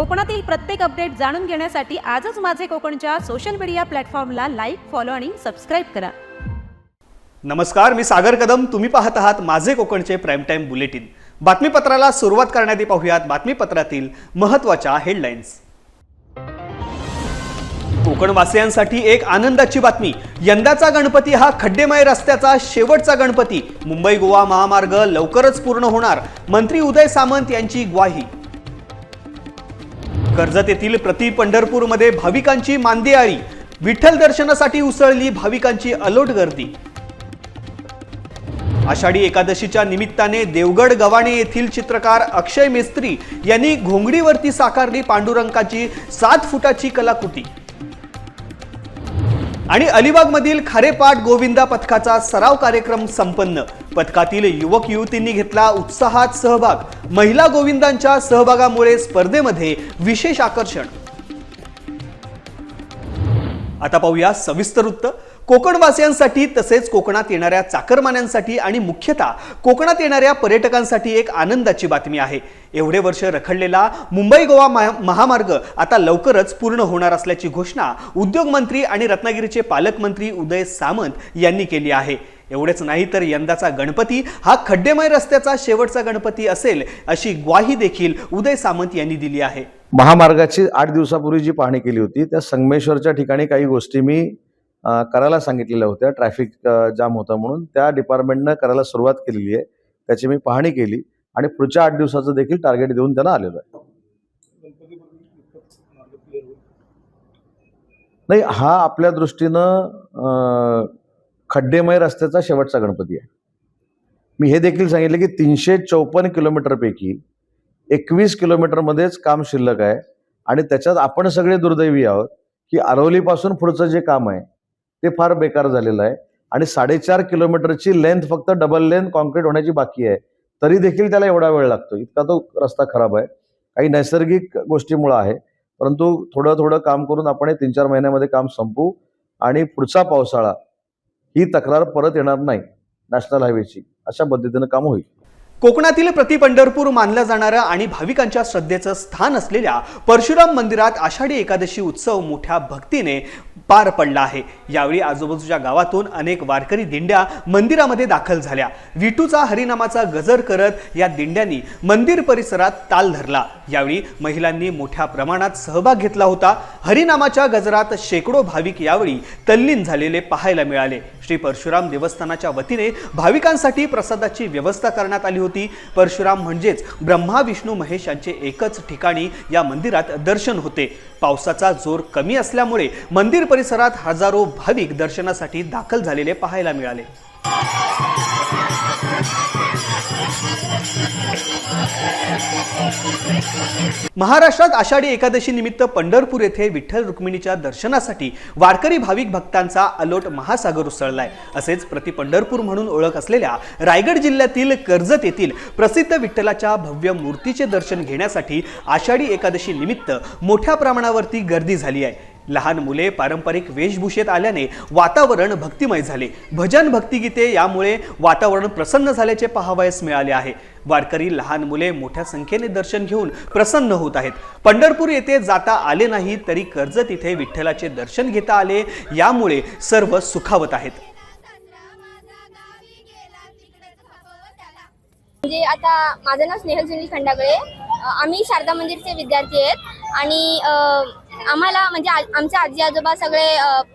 कोकणातील प्रत्येक अपडेट जाणून घेण्यासाठी आजच माझे कोकणच्या सोशल मीडिया प्लॅटफॉर्मला लाईक फॉलो आणि सबस्क्राईब करा. नमस्कार मी सागर कदम. तुम्ही पाहत आहात माझे कोकणचे प्राईम टाईम बुलेटिन बातमीपत्राला सुरुवात करण्याआधी पाहूयात बातमीपत्रातील महत्त्वाच्या हेडलाईन्स कोकणवासियांसाठी एक आनंदाची बातमी. यंदाचा गणपती हा खड्डेमय रस्त्याचा शेवटचा गणपती. मुंबई गोवा महामार्ग लवकरच पूर्ण होणार. मंत्री उदय सामंत यांची ग्वाही. कर्जत येथील प्रति पंढरपूरमध्ये भाविकांची मांदियाळी विठ्ठल दर्शनासाठी उसळली भाविकांची अलोट गर्दी. आषाढी एकादशीच्या निमित्ताने देवगड गव्हाणे येथील चित्रकार अक्षय मेस्त्री यांनी घोंगडीवरती साकारली पांडुरंगाची सात फुटाची कलाकृती. आणि अलिबागमधील खारेपाट गोविंदा पथकाचा सराव कार्यक्रम संपन्न. पथकातील युवक युवतींनी घेतला उत्साहात सहभाग. महिला गोविंदांच्या सहभागामुळे स्पर्धेमध्ये विशेष आकर्षण. आता पाहूया सविस्तर वृत्त. कोकणवासियांसाठी तसेच कोकणात येणाऱ्या चाकरमान्यांसाठी आणि मुख्यतः कोकणात येणाऱ्या पर्यटकांसाठी एक आनंदाची बातमी आहे. एवढे वर्ष रखडलेला मुंबई गोवा महा- महामार्ग आता लवकरच पूर्ण होणार असल्याची घोषणा उद्योगमंत्री आणि रत्नागिरीचे पालकमंत्री उदय सामंत यांनी केली आहे. एवढेच नाही तर यंदाचा गणपती हा खड्डेमय रस्त्याचा शेवटचा गणपती असेल अशी ग्वाही देखील उदय सामंत यांनी दिली आहे. महामार्गाची आठ दिवसापूर्वी जी पाहणी केली होती त्या संगमेश्वरच्या ठिकाणी काही गोष्टी मी करायला सांगितलेल्या होत्या. ट्रॅफिक जाम होता म्हणून. त्या डिपार्टमेंटनं करायला सुरुवात केलेली आहे. त्याची मी पाहणी केली आणि पुढच्या आठ दिवसाचं देखील टार्गेट देऊन त्यांना आलेलं आहे. नाही हा आपल्या दृष्टीनं खड्डेमय रस्त्याचा शेवटचा गणपती आहे. मी हे देखील सांगितलं की तीनशे चौपन्न किलोमीटरपैकी एकवीस किलोमीटरमध्येच काम शिल्लक आहे. आणि त्याच्यात आपण सगळे दुर्दैवी आहोत की आरवलीपासून पुढचं जे काम आहे ते फार बेकार झालेलं आहे. आणि साडेचार किलोमीटरची लेंथ फक्त डबल लेंथ कॉन्क्रीट होण्याची बाकी आहे. तरी देखील त्याला एवढा वेळ लागतो. इतका तो रस्ता खराब आहे. काही नैसर्गिक गोष्टीमुळं आहे. परंतु थोडं थोडं काम करून आपण हे तीन चार महिन्यामध्ये काम संपवू आणि पुढचा पावसाळा ही तक्रार परत येणार नाही. नॅशनल हायवेची अशा पद्धतीनं काम होईल. कोकणातील प्रति पंढरपूर मानलं जाणारं आणि भाविकांच्या श्रद्धेचं स्थान असलेल्या परशुराम मंदिरात आषाढी एकादशी उत्सव मोठ्या भक्तीने पार पडला आहे. यावेळी आजूबाजूच्या गावातून अनेक वारकरी दिंड्या मंदिरामध्ये दाखल झाल्या. विटूचा हरिनामाचा गजर करत या दिंड्यांनी मंदिर परिसरात ताल धरला. यावेळी महिलांनी मोठ्या प्रमाणात सहभाग घेतला होता. हरिनामाच्या गजरात शेकडो भाविक यावेळी तल्लीन झालेले पाहायला मिळाले. श्री परशुराम देवस्थानाच्या वतीने भाविकांसाठी प्रसादाची व्यवस्था करण्यात आली होती. परशुराम म्हणजेच ब्रह्मा विष्णू महेश यांचे एकच ठिकाणी या मंदिरात दर्शन होते. पावसाचा जोर कमी असल्यामुळे मंदिर परिसरात हजारो भाविक दर्शनासाठी दाखल झालेले पाहायला मिळाले. महाराष्ट्रात आषाढी एकादशी निमित्त पंढरपूर येथे विठ्ठल रुक्मिणीच्या दर्शनासाठी वारकरी भाविक भक्तांचा अलोट महासागर उसळलाय. असेच प्रति पंढरपूर म्हणून ओळख असलेल्या रायगड जिल्ह्यातील कर्जत येथील प्रसिद्ध विठ्ठलाच्या भव्य मूर्तीचे दर्शन घेण्यासाठी आषाढी एकादशी निमित्त मोठ्या प्रमाणावरती गर्दी झाली आहे. लहान मुले पारंपरिक वेशभूषेत आल्याने वातावरण भक्तिमय झाले. भजन भक्तिगीते यामुळे वातावरण प्रसन्न झाल्याचे पाहावयास मिळाले आहे. वारकरी लहान मुले मोठ्या संख्येने दर्शन घेऊन प्रसन्न होत आहेत. पंढरपूर येथे जाता आले नाही तरी कर्जत इथे विठ्ठलाचे दर्शन घेता आले यामुळे सर्व सुखावत आहेत. म्हणजे आता माझं नाव स्नेहल सुनील खंडागळे. आम्ही शारदा मंदिरचे विद्यार्थी आहेत आणि आम्हाला म्हणजे आ- आमचे आजी आजोबा सगळे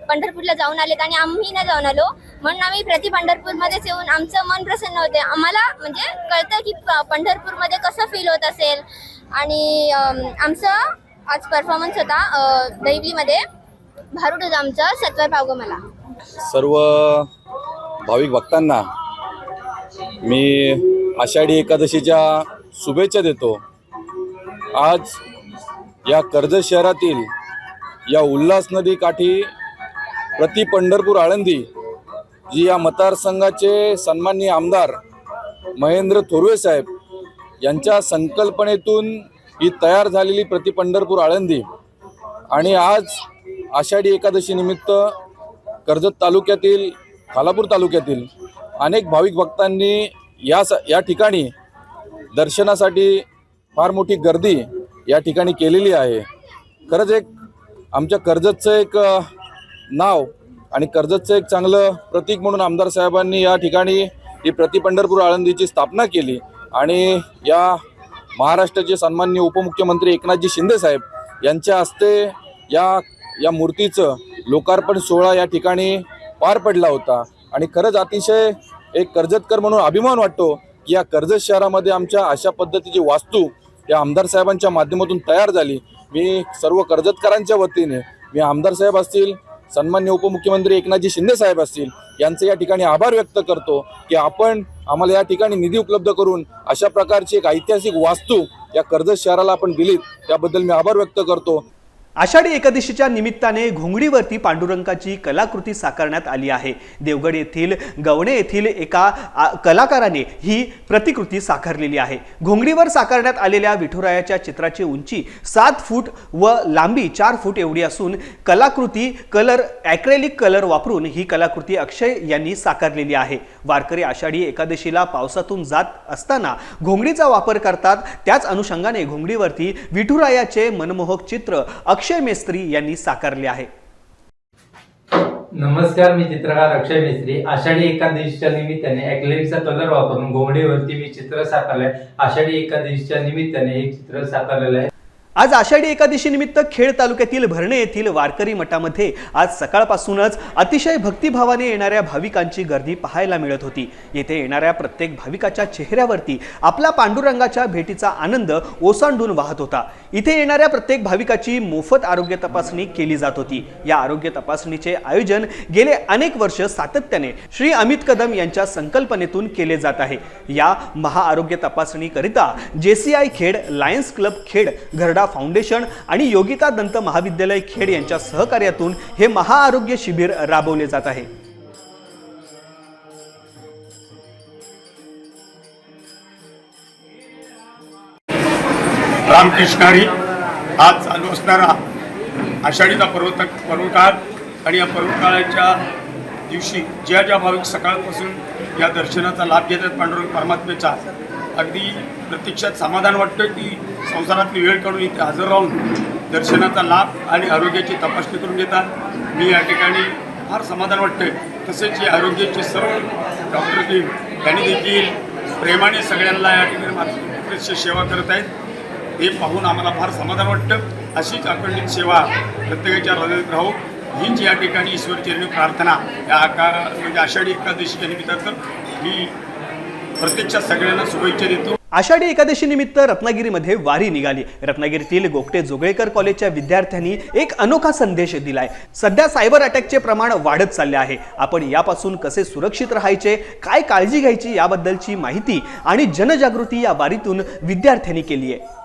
पंढरपूरला जाऊन आलेत आणि आम्ही नाही जाऊन आलो. म्हणून आम्ही प्रति पंढरपूरमध्येच येऊन आमचं मन प्रसन्न होते. आम्हाला म्हणजे कळतं की पंढरपूरमध्ये कसं फील होत असेल. आणि आमचं आज परफॉर्मन्स होता दैवीमध्ये भारूड होतं आमचं. सत्वर पावगं मला. सर्व भाविक भक्तांना मी आषाढी एकादशीच्या शुभेच्छा देतो. आज या कर्जत शहरातील या उल्हास नदी काठी प्रति पंढरपूर आळंदी जी या मतदारसंघाचे सन्माननीय आमदार महेंद्र थोरवे साहेब यांच्या संकल्पनेतून ही तयार झालेली प्रति पंढरपूर आळंदी. आणि आज आषाढी एकादशी निमित्त कर्जत तालुक्यातील खालापूर तालुक्यातील अनेक भाविक भक्तांनी या स या ठिकाणी दर्शनासाठी फार मोठी गर्दी या ठिकाणी केलेली आहे. खरंच एक आमच्या कर्जतचं एक नाव आणि कर्जतचं एक चांगलं प्रतीक म्हणून आमदार साहेबांनी या ठिकाणी ही प्रति पंढरपूर आळंदीची स्थापना केली. आणि या महाराष्ट्राचे सन्माननीय उपमुख्यमंत्री एकनाथजी शिंदे साहेब यांच्या हस्ते या या मूर्तीचं लोकार्पण सोहळा या ठिकाणी पार पडला होता. आणि खरंच अतिशय एक कर्जतकर म्हणून अभिमान वाटतो की या कर्जत शहरामध्ये आमच्या अशा पद्धतीची वास्तू या आमदार साहेबांच्या माध्यमातून तयार झाली. मी सर्व कर्जतकरांच्या वतीने मी आमदार साहेब असतील सन्मान्य उपमुख्यमंत्री एकनाथजी शिंदे साहेब असतील यांचे या ठिकाणी आभार व्यक्त करतो की आपण आम्हाला या ठिकाणी निधी उपलब्ध करून अशा प्रकारची एक ऐतिहासिक वास्तू या कर्जत शहराला आपण दिलीत त्याबद्दल मी आभार व्यक्त करतो. आषाढी एकादशीच्या निमित्ताने घोंगडीवरती पांडुरंगाची कलाकृती साकारण्यात आली आहे. देवगड येथील गवणे येथील एका आ, कलाकाराने ही प्रतिकृती साकारलेली आहे. घोंगडीवर साकारण्यात आलेल्या विठुरायाच्या चित्राची उंची सात फूट व लांबी चार फूट एवढी असून कलाकृती कलर ॲक्रेलिक कलर वापरून ही कलाकृती अक्षय यांनी साकारलेली आहे. वारकरी आषाढी एकादशीला पावसातून जात असताना घोंगडीचा वापर करतात. त्याच अनुषंगाने घोंगडीवरती विठुरायाचे मनमोहक चित्र अक्षय मेस्त्री यांनी साकारले आहे. नमस्कार मी चित्रकार अक्षय मिस्त्री. आषाढी एकादशीच्या निमित्ताने ॲक्लेरिकचा कलर वापरून घोंगडीवरती मी चित्र साकारलंय. आषाढी एकादशीच्या निमित्ताने हे चित्र साकारलेलं आहे. आज आषाढी एकादशी निमित्त खेड तालुक्यातील भरणे येथील वारकरी मठामध्ये आज सकाळपासूनच अतिशय भक्तिभावाने येणाऱ्या भाविकांची गर्दी पाहायला मिळत होती. येथे येणाऱ्या प्रत्येक भाविकाच्या चेहऱ्यावरती आपला पांडुरंगाच्या भेटीचा आनंद ओसांडून वाहत होता. इथे येणाऱ्या प्रत्येक भाविकाची मोफत आरोग्य तपासणी केली जात होती. या आरोग्य तपासणीचे आयोजन गेले अनेक वर्ष सातत्याने श्री अमित कदम यांच्या संकल्पनेतून केले जात आहे. या महाआरोग्य तपासणीकरिता JCI Khed lions club Khed Gharda foundation आणि योगिता दंत महाविद्यालय खेड यांच्या सहकार्यातून हे महाआरोग्य शिबिर राबवले जात आहे. रामकृष्णारी आज चालू असणारा आषाढीचा पर्वत पर्वकाळ आणि या पर्वकाळाच्या दिवशी ज्या ज्या भाविक सकाळपासून या दर्शनाचा लाभ घेतात पांडुरंग परमात्म्याचा अगदी प्रत्यक्षात समाधान वाटतं की संसारातली वेळ काढून इथे हजर राहून दर्शनाचा लाभ आणि आरोग्याची तपासणी करून घेतात. मी या ठिकाणी फार समाधान वाटतं तसेच या आरोग्याचे सर्व डॉक्टर टीम त्यांनी देखील प्रेमाने सगळ्यांना या ठिकाणी मातृ सेवा करत आहेत. हे पाहून आम्हाला फार समाधान वाटतं. अशीच अखंडित सेवा प्रत्येकाच्या हृदयात राहू. हीच या ठिकाणी ईश्वरचरणी प्रार्थना. या आका म्हणजे आषाढी एकादशीच्या निमित्तानं मी प्रत्यक्षात सगळ्यांना शुभेच्छा देतो. आषाढी एकादशी निमित्त रत्नागिरीमध्ये वारी निघाली. रत्नागिरीतील गोगटे जोगळेकर कॉलेजच्या विद्यार्थ्यांनी एक अनोखा संदेश दिलाय. सध्या सायबर अटॅकचे प्रमाण वाढत चालले आहे. आपण यापासून कसे सुरक्षित राहायचे काय काळजी घ्यायची याबद्दलची माहिती आणि जनजागृती या वारीतून विद्यार्थ्यांनी केली आहे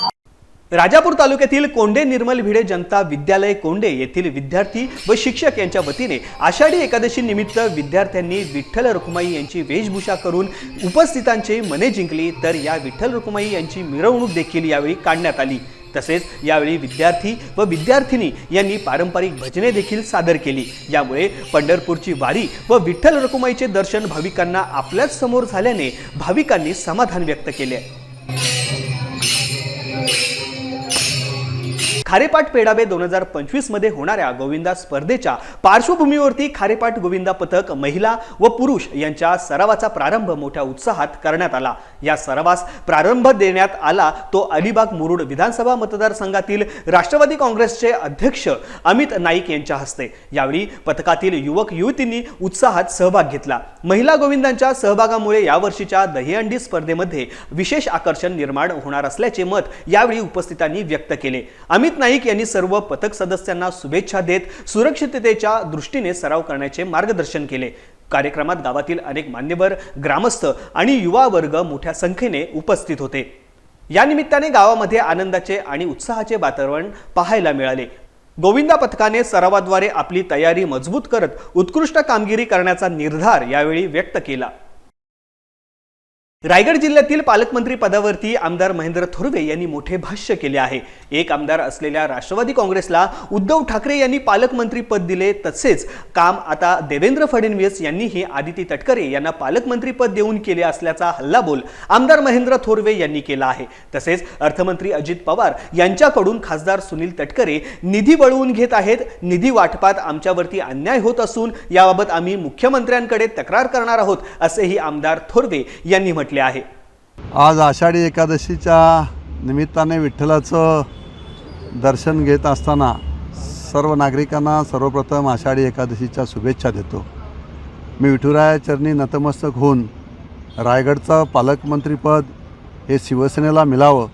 राजापूर तालुक्यातील कोंडे निर्मल भिडे जनता विद्यालय कोंडे येथील विद्यार्थी व शिक्षक यांच्या वतीने आषाढी एकादशी निमित्त विद्यार्थ्यांनी विठ्ठल रुक्माई यांची वेशभूषा करून उपस्थितांचे मने जिंकली. तर या विठ्ठल रुक्माई यांची मिरवणूक देखील यावेळी काढण्यात आली. तसेच यावेळी विद्यार्थी व विद्यार्थिनी यांनी पारंपरिक भजने देखील सादर केली. यामुळे पंढरपूरची वारी व विठ्ठल रुक्माईचे दर्शन भाविकांना आपल्याच समोर झाल्याने भाविकांनी समाधान व्यक्त केले. खारेपाट पेडावे दोन हजार पंचवीसमध्ये होणाऱ्या गोविंदा स्पर्धेच्या पार्श्वभूमीवरती खारेपाट गोविंदा पथक महिला व पुरुष यांच्या सरावाचा प्रारंभ मोठ्या उत्साहात करण्यात आला. या सरावास प्रारंभ देण्यात आला तो अलिबाग मुरुड विधानसभा मतदारसंघातील राष्ट्रवादी काँग्रेसचे अध्यक्ष अमित नाईक यांच्या हस्ते. यावेळी पथकातील युवक युवतींनी उत्साहात सहभाग घेतला. महिला गोविंदांच्या सहभागामुळे यावर्षीच्या दहीहंडी स्पर्धेमध्ये विशेष आकर्षण निर्माण होणार असल्याचे मत यावेळी उपस्थितांनी व्यक्त केले. अमित नाईक यांनी सर्व पथक सदस्यांना शुभेच्छा देत सुरक्षिततेच्या दृष्टीने सराव करण्याचे मार्गदर्शन केले. कार्यक्रमात गावातील अनेक मान्यवर ग्रामस्थ आणि युवा वर्ग मोठ्या संख्येने उपस्थित होते. या निमित्ताने गावामध्ये आनंदाचे आणि उत्साहाचे वातावरण पाहायला मिळाले. गोविंदा पथकाने सरावाद्वारे आपली तयारी मजबूत करत उत्कृष्ट कामगिरी करण्याचा निर्धार यावेळी व्यक्त केला. रायगड जिल्ह्यातील पालकमंत्री पदावरती आमदार महेंद्र थोरवे यांनी मोठे भाष्य केले आहे. एक आमदार असलेल्या राष्ट्रवादी काँग्रेसला उद्धव ठाकरे यांनी पालकमंत्री पद दिले तसेच काम आता देवेंद्र फडणवीस यांनीही आदिती तटकरे यांना पालकमंत्री पद देऊन केले असल्याचा हल्लाबोल आमदार महेंद्र थोरवे यांनी केला आहे. तसेच अर्थमंत्री अजित पवार यांच्याकडून खासदार सुनील तटकरे निधी वळवून घेत आहेत. निधी वाटपात आमच्यावरती अन्याय होत असून याबाबत आम्ही मुख्यमंत्र्यांकडे तक्रार करणार आहोत असेही आमदार थोरवे यांनी म्हटले आहे. आज आषाढी एकादशीच्या निमित्ताने विठ्ठलाचं दर्शन घेत असताना सर्व नागरिकांना सर्वप्रथम आषाढी एकादशीच्या शुभेच्छा देतो. मी विठुराया चरणी नतमस्तक होऊन रायगडचं पालकमंत्रीपद हे शिवसेनेला मिळावं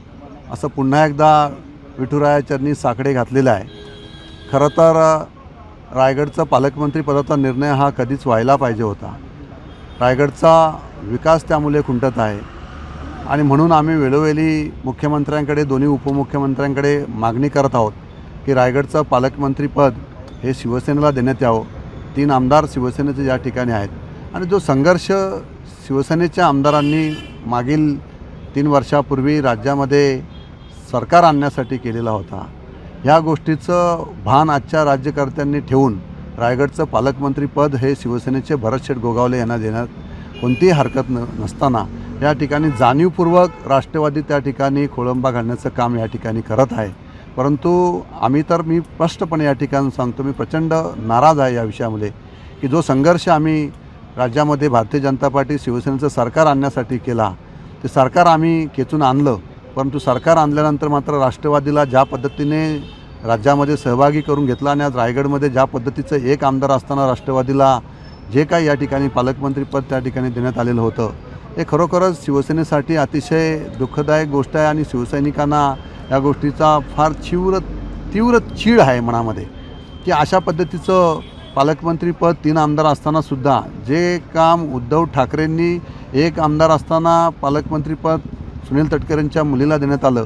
असं पुन्हा एकदा विठुराया चरणी साकडे घातलेलं आहे. खरं तर रायगडचं पालकमंत्रीपदाचा निर्णय हा कधीच व्हायला पाहिजे होता. रायगडचा विकास त्यामुळे खुंटत आहे. आणि म्हणून आम्ही वेळोवेळी मुख्यमंत्र्यांकडे दोन्ही उपमुख्यमंत्र्यांकडे मागणी करत आहोत की रायगडचं पालकमंत्रीपद हे शिवसेनेला देण्यात यावं. तीन आमदार शिवसेनेचे या ठिकाणी आहेत. आणि जो संघर्ष शिवसेनेच्या आमदारांनी मागील तीन वर्षापूर्वी राज्यामध्ये सरकार आणण्यासाठी केलेला होता ह्या गोष्टीचं भान आजच्या राज्यकर्त्यांनी ठेवून रायगडचं पालकमंत्रीपद हे शिवसेनेचे भरतशेठ गोगावले यांना देण्यात कोणतीही हरकत न नसताना या ठिकाणी जाणीवपूर्वक राष्ट्रवादी त्या ठिकाणी खोळंबा घालण्याचं काम या ठिकाणी करत आहे. परंतु आम्ही तर मी स्पष्टपणे या ठिकाणी सांगतो मी प्रचंड नाराज आहे या विषयामध्ये की जो संघर्ष आम्ही राज्यामध्ये भारतीय जनता पार्टी शिवसेनेचं सरकार आणण्यासाठी केला ते सरकार आम्ही खेचून आणलं. परंतु सरकार आणल्यानंतर मात्र राष्ट्रवादीला ज्या पद्धतीने राज्यामध्ये सहभागी करून घेतला आणि आज रायगडमध्ये ज्या पद्धतीचं एक आमदार असताना राष्ट्रवादीला जे काही या ठिकाणी पालकमंत्रीपद त्या ठिकाणी देण्यात आलेलं होतं हे खरोखरच शिवसेनेसाठी अतिशय दुःखदायक गोष्ट आहे आणि शिवसैनिकांना या गोष्टीचा फार तीव्र तीव्र चीड आहे मनामध्ये. की अशा पद्धतीचं पालकमंत्रीपद तीन आमदार असतानासुद्धा जे काम उद्धव ठाकरेंनी एक आमदार असताना पालकमंत्रीपद सुनील तटकरेंच्या मुलीला देण्यात आलं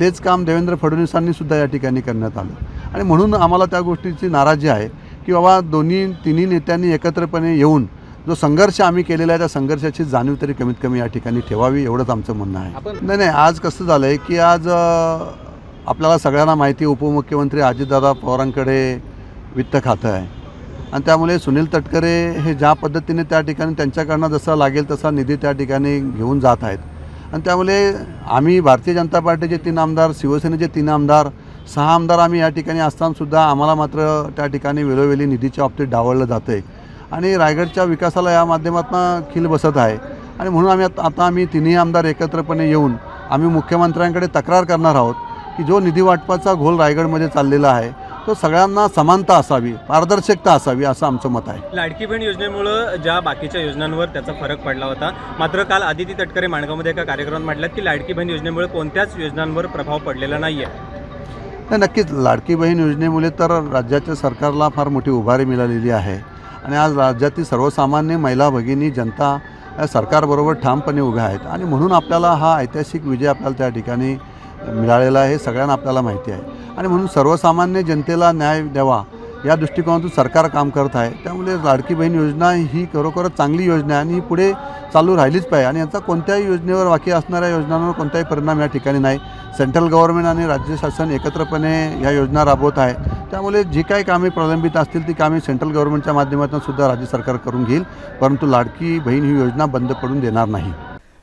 तेच काम देवेंद्र फडणवीसांनी सुद्धा या ठिकाणी करण्यात आलं. आणि म्हणून आम्हाला त्या गोष्टीची नाराजी आहे की बाबा दोन्ही तिन्ही नेत्यांनी एकत्रपणे येऊन जो संघर्ष आम्ही केलेला आहे त्या संघर्षाची जाणीव तरी कमीत कमी या ठिकाणी ठेवावी एवढंच आमचं म्हणणं आहे. नाही नाही आज कसं झालं आहे की आज आपल्याला सगळ्यांना माहिती उपमुख्यमंत्री अजितदादा पवारांकडे वित्त खातं आहे. आणि त्यामुळे सुनील तटकरे हे ज्या पद्धतीने त्या ठिकाणी त्यांच्याकडनं जसा लागेल तसा निधी त्या ठिकाणी घेऊन जात आहेत. आणि त्यामुळे आम्ही भारतीय जनता पार्टीचे तीन आमदार शिवसेनेचे तीन आमदार सहा आमदार आम्ही या ठिकाणी असतानासुद्धा आम्हाला मात्र त्या ठिकाणी वेळोवेळी निधीच्या बाबतीत डावळलं जातं आहे आणि रायगडच्या विकासाला या माध्यमातून खील बसत आहे. आणि म्हणून आम्ही आता आता आम्ही तिन्ही आमदार एकत्रपणे येऊन आम्ही मुख्यमंत्र्यांकडे तक्रार करणार आहोत की जो निधी वाटपाचा घोल रायगडमध्ये चाललेला आहे तो सगळ्यांना समानता असावी पारदर्शकता असावी असं आमचं मत आहे. लाडकी बहीण योजनेमुळं ज्या बाकीच्या योजनांवर त्याचा फरक पडला होता मात्र काल आदिती तटकरे माणगावमध्ये एका कार्यक्रमात म्हटल्यात की लाडकी बहीण योजनेमुळे कोणत्याच योजनांवर प्रभाव पडलेला नाही आहे नाही नक्कीच लाडकी बहीण योजनेमुळे तर राज्याच्या सरकारला फार मोठी उभारी मिळालेली आहे. आणि आज राज्यातील सर्वसामान्य महिला भगिनी जनता सरकारबरोबर ठामपणे उभ्या आहेत. आणि म्हणून आपल्याला हा ऐतिहासिक विजय आपल्याला त्या ठिकाणी मिळालेला आहे सगळ्यांना आपल्याला माहिती आहे. आणि म्हणून सर्वसामान्य जनतेला न्याय द्यावा. या दृष्टिकोनातून सरकार काम करत आहे. त्यामुळे लाडकी बहीण योजना ही खरोखरच चांगली योजना आहे आणि ही पुढे चालू राहिलीच पाहिजे. आणि याचा कोणत्याही योजनेवर बाकी असणाऱ्या योजनांवर कोणताही परिणाम या ठिकाणी नाही. सेंट्रल गव्हर्नमेंट आणि राज्य शासन एकत्रपणे या योजना राबवत आहे. त्यामुळे जी काही कामे प्रलंबित असतील ती कामे सेंट्रल गव्हर्नमेंटच्या माध्यमातून सुद्धा राज्य सरकार करून घेईल. परंतु लाडकी बहीण ही योजना बंद पडून देणार नाही.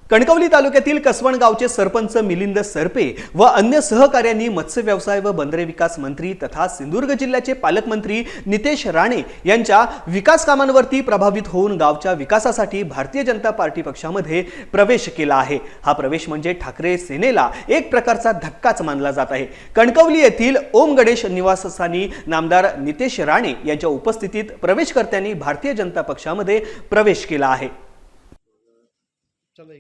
कणकवली तालुक्यातील कसवण गावचे सरपंच मिलिंद सरपे व अन्य सहकाऱ्यांनी मत्स्य व्यवसाय व बंदरे विकास मंत्री तथा सिंधुदुर्ग जिल्ह्याचे पालकमंत्री नितेश राणे यांच्या विकास कामांवरती प्रभावित होऊन गावच्या विकासासाठी भारतीय जनता पार्टी पक्षामध्ये प्रवेश केला आहे. हा प्रवेश म्हणजे ठाकरे सेनेला एक प्रकारचा धक्काच मानला जात आहे. कणकवली येथील ओम गणेश निवासस्थानी नामदार नितेश राणे यांच्या उपस्थितीत प्रवेशकर्त्यांनी भारतीय जनता पक्षामध्ये प्रवेश केला आहे. Sama.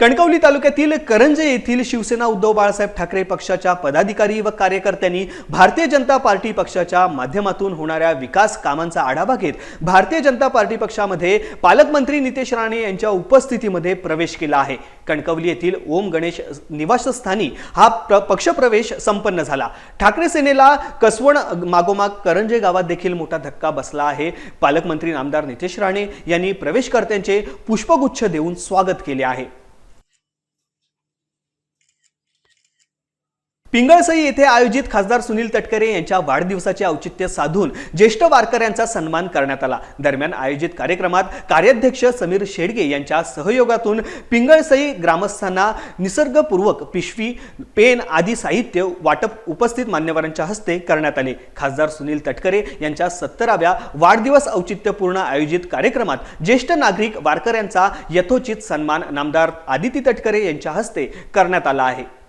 कणकवली तालुक्यातील करंजे येथील शिवसेना उद्धव बाळासाहेब ठाकरे पक्षाच्या पदाधिकारी व कार्यकर्त्यांनी भारतीय जनता पार्टी पक्षाच्या माध्यमातून होणाऱ्या विकास कामांचा आढावा घेत भारतीय जनता पार्टी पक्षामध्ये पालकमंत्री नितेश राणे यांच्या उपस्थितीमध्ये प्रवेश केला आहे. कणकवली येथील ओम गणेश निवासस्थानी हा प्र पक्षप्रवेश संपन्न झाला. ठाकरे सेनेला कसवण मागोमाग करंजे गावात देखील मोठा धक्का बसला आहे. पालकमंत्री नामदार नितेश राणे यांनी प्रवेशकर्त्यांचे पुष्पगुच्छ देऊन स्वागत केले आहे. पिंगळसई येथे आयोजित खासदार सुनील तटकरे यांच्या वाढदिवसाचे औचित्य साधून ज्येष्ठ वारकऱ्यांचा सन्मान करण्यात आला. दरम्यान आयोजित कार्यक्रमात कार्याध्यक्ष समीर शेडगे यांच्या सहयोगातून पिंगळसई ग्रामस्थांना निसर्गपूर्वक पिशवी पेन आदी साहित्य वाटप उपस्थित मान्यवरांच्या हस्ते करण्यात आले. खासदार सुनील तटकरे यांच्या सत्तराव्या वाढदिवस औचित्यपूर्ण आयोजित कार्यक्रमात ज्येष्ठ नागरिक वारकऱ्यांचा यथोचित सन्मान नामदार आदिती तटकरे यांच्या हस्ते करण्यात आला आहे.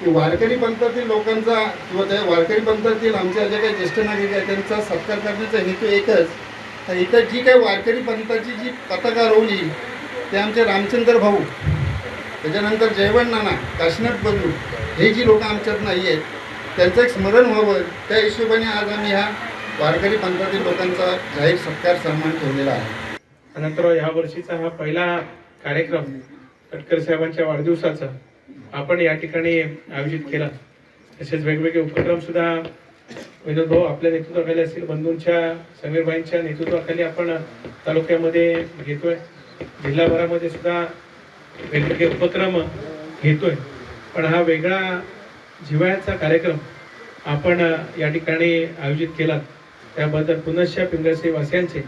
की वारकरी पंथातील लोकांचा किंवा त्या वारकरी पंथातील आमच्या ज्या काही ज्येष्ठ नागरिक आहेत त्यांचा सत्कार करण्याचा हेतू एकच. तर इथं जी काही वारकरी पंथाची जी पताका रोवली ते आमचे रामचंद्र भाऊ त्याच्यानंतर जयवंत नाना काशीनाथ बंधू हे जी लोक आमच्यात नाही आहेत त्यांचं एक स्मरण व्हावं. त्या हिशोबाने आज आम्ही ह्या वारकरी पंथातील लोकांचा जाहीर सत्कार सन्मान ठेवलेला आहे. नंतर ह्या वर्षीचा हा पहिला कार्यक्रम तटकर साहेबांच्या वाढदिवसाचा. आपण या ठिकाणी आयोजित केला. तसेच वेगवेगळे उपक्रम सुद्धा विनोद भाऊ आपल्या नेतृत्वाखाली असतील बंधूंच्या समीरबाईंच्या नेतृत्वाखाली आपण तालुक्यामध्ये घेतोय. जिल्हाभरामध्ये सुद्धा वेगवेगळे उपक्रम घेतोय. पण हा वेगळा जिव्हाळ्याचा कार्यक्रम आपण या ठिकाणी आयोजित केला त्याबद्दल पुनश्च पिंगळसे वासियांचे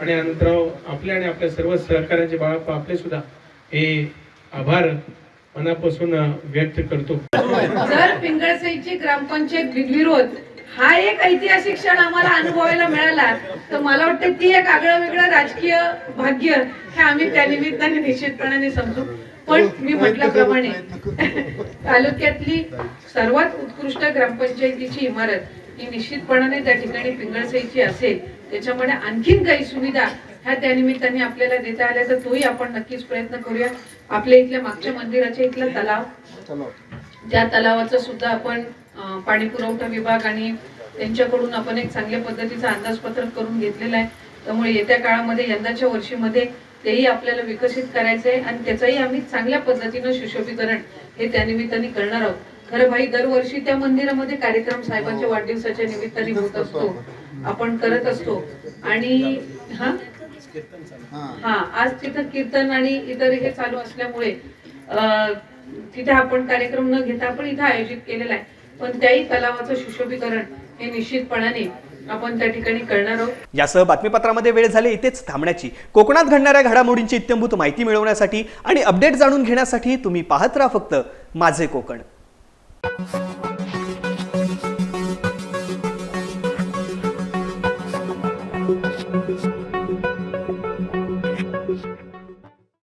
आणि अनंतराव आपले आणि आपल्या सर्व सहकाऱ्यांचे बाळाप्पा आपले सुद्धा हे आभार मनापासून व्यक्त करतो. जर पिंगळसईची ग्रामपंचायत बिनविरोध हा एक ऐतिहासिक क्षण आम्हाला अनुभवायला मिळाला तर मला वाटतं ती एक आगळं वेगळं राजकीय भाग्य हे आम्ही त्या निमित्ताने निश्चितपणाने समजू. पण मी म्हटल्याप्रमाणे तालुक्यातली सर्वात उत्कृष्ट ग्रामपंचायतीची इमारत ही निश्चितपणाने त्या ठिकाणी पिंगळसईची असेल. त्याच्यामुळे आणखीन काही सुविधा ह्या त्या निमित्ताने आपल्याला देता आल्या तर तोही आपण नक्कीच प्रयत्न करूया. आपल्या इथल्या मागच्या मंदिराच्या इथला तलाव त्या तलावाचा सुद्धा आपण पाणी पुरवठा विभाग आणि त्यांच्याकडून आपण एक चांगल्या पद्धतीचा अंदाजपत्रक करून घेतलेला आहे. त्यामुळे येत्या काळामध्ये यंदाच्या वर्षीमध्ये तेही आपल्याला विकसित करायचं आहे आणि त्याचंही आम्ही चांगल्या पद्धतीनं सुशोभीकरण हे त्या निमित्ताने करणार आहोत. खरं भाई दरवर्षी त्या मंदिरामध्ये कार्यक्रम साहेबांच्या वाढदिवसाच्या निमित्ताने होत असतो. आपण करत असतो. आणि हा? हा. आज तिथं कीर्तन आणि इतर हे चालू असल्यामुळे तिथे आपण कार्यक्रम न घेता आपण इथं आयोजित केलेला आहे. पण त्याही तलावाचं सुशोभीकरण हे निश्चितपणाने आपण त्या ठिकाणी करणार आहोत. यासह बातमीपत्रामध्ये वेळ झाली इथेच थांबण्याची. कोकणात घडणाऱ्या घडामोडींची इत्यंभूत माहिती मिळवण्यासाठी आणि अपडेट जाणून घेण्यासाठी तुम्ही पाहत राहा फक्त माझे कोकण.